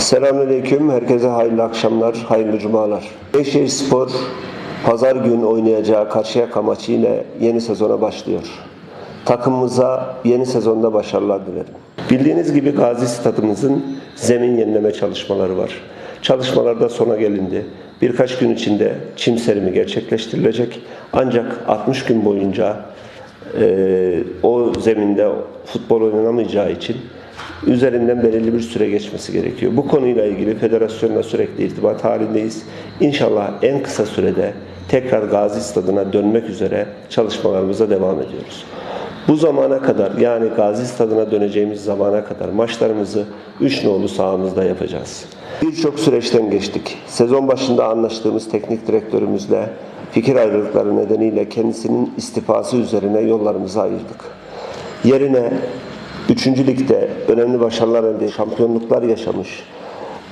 Selamünaleyküm. Herkese hayırlı akşamlar, hayırlı cumalar. Beyşehir Spor pazar günü oynayacağı Karşıyaka maçı ile yeni sezona başlıyor. Takımımıza yeni sezonda başarılar dilerim. Bildiğiniz gibi Gazi Stadımızın zemin yenileme çalışmaları var. Çalışmalarda sona gelindi. Birkaç gün içinde çim serimi gerçekleştirilecek. Ancak 60 gün boyunca e, o zeminde futbol oynanamayacağı için üzerinden belirli bir süre geçmesi gerekiyor. Bu konuyla ilgili federasyonla sürekli irtibat halindeyiz. İnşallah en kısa sürede tekrar Gazi Stadı'na dönmek üzere çalışmalarımıza devam ediyoruz. Bu zamana kadar yani Gazi Stadı'na döneceğimiz zamana kadar maçlarımızı 3 nolu sahamızda yapacağız. Birçok süreçten geçtik. Sezon başında anlaştığımız teknik direktörümüzle fikir ayrılıkları nedeniyle kendisinin istifası üzerine yollarımızı ayırdık. Yerine 3. ligde önemli başarılar elde, şampiyonluklar yaşamış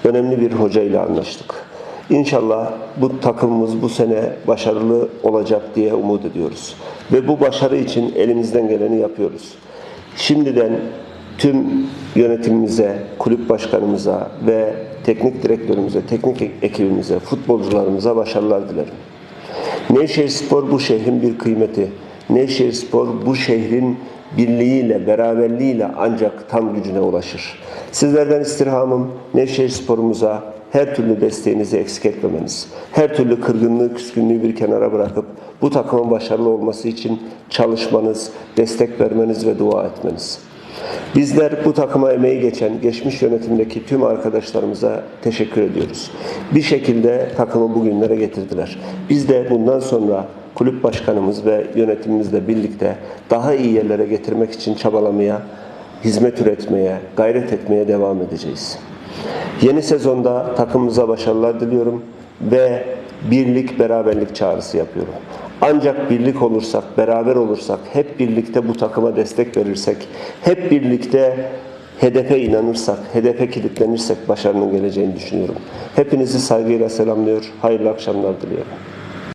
önemli bir hoca ile anlaştık. İnşallah bu takımımız bu sene başarılı olacak diye umut ediyoruz. Ve bu başarı için elimizden geleni yapıyoruz. Şimdiden tüm yönetimimize, kulüp başkanımıza ve teknik direktörümüze, teknik ekibimize, futbolcularımıza başarılar dilerim. Nevşehir Spor bu şehrin bir kıymeti. Nevşehir Spor bu şehrin birliğiyle, beraberliğiyle ancak tam gücüne ulaşır. Sizlerden istirhamım Nevşehir Spor'umuza her türlü desteğinizi eksik etmemeniz, her türlü kırgınlığı, küskünlüğü bir kenara bırakıp bu takımın başarılı olması için çalışmanız, destek vermeniz ve dua etmeniz. Bizler bu takıma emeği geçen geçmiş yönetimdeki tüm arkadaşlarımıza teşekkür ediyoruz. Bir şekilde takımı bugünlere getirdiler. Biz de bundan sonra kulüp başkanımız ve yönetimimizle birlikte daha iyi yerlere getirmek için çabalamaya, hizmet üretmeye, gayret etmeye devam edeceğiz. Yeni sezonda takımımıza başarılar diliyorum ve birlik, beraberlik çağrısı yapıyorum. Ancak birlik olursak, beraber olursak, hep birlikte bu takıma destek verirsek, hep birlikte hedefe inanırsak, hedefe kilitlenirsek başarının geleceğini düşünüyorum. Hepinizi saygıyla selamlıyor, hayırlı akşamlar diliyorum.